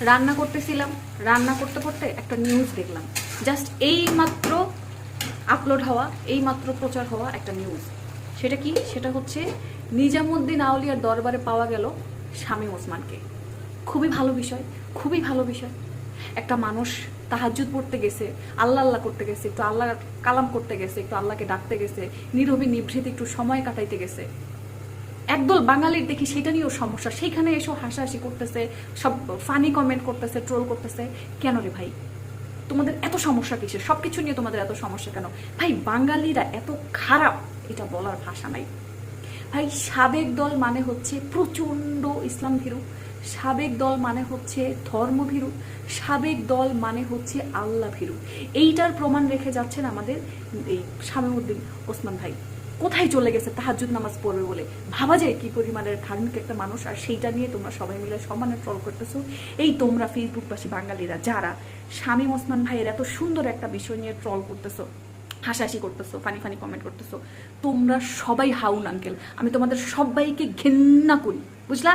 রান্না করতেছিলাম, রান্না করতে করতে একটা নিউজ দেখলাম। জাস্ট এই মাত্র আপলোড হওয়া এই মাত্র প্রচার হওয়া একটা নিউজ সেটা কি? সেটা হচ্ছে নিজামুদ্দিন আউলিয়ার দরবারে পাওয়া গেল শামীম ওসমানকে। খুবই ভালো বিষয়, খুবই ভালো বিষয়। একটা মানুষ তাহাজ্জুদ পড়তে গেছে, আল্লাহ আল্লাহ করতে গেছে, একটু আল্লাহ কালাম করতে গেছে, একটু আল্লাহকে ডাকতে গেছে, নীরবে নিভৃতে একটু সময় কাটাইতে গেছে। একদল বাঙালির দেখি সেটা নিয়েও সমস্যা। সেইখানে এসেও হাসাহাসি করতেছে, সব ফানি কমেন্ট করতেছে ট্রোল করতেছে। কেন রে ভাই? তোমাদের এত সমস্যা কিসের? সব কিছু নিয়ে তোমাদের এত সমস্যা কেন? ভাই, বাঙালিরা এত খারাপ, এটা বলার ভাষা নাই। ভাই, সাবেক দল মানে হচ্ছে প্রচণ্ড ইসলাম ভীরু। সাবেক দল মানে হচ্ছে ধর্মভীরু সাবেক দল মানে হচ্ছে আল্লাহ ভীরু। এইটার প্রমাণ রেখে যাচ্ছেন আমাদের এই শামীমউদ্দিন ওসমান ভাই। কোথায় চলে গেছে? তাহাজুদ নামাজ পড়বে বলে। ভাবা যায় কি পরিমাণের ধার্মিক একটা মানুষ, আর সেইটা নিয়ে তোমরা সবাই মিলে সম্মানে ট্রল করতেছো। এই তোমরা ফেসবুকবাসী বাঙালিরা, যারা স্বামী ওসমান ভাইয়ের এত সুন্দর একটা বিষয় নিয়ে ট্রল করতেছো, হাসাহাসি করতেছো ফানি ফানি কমেন্ট করতেছো, তোমরা সবাই হাউন আঙ্কেল আমি তোমাদের সবাইকে ঘেন্না করি। বুঝলা?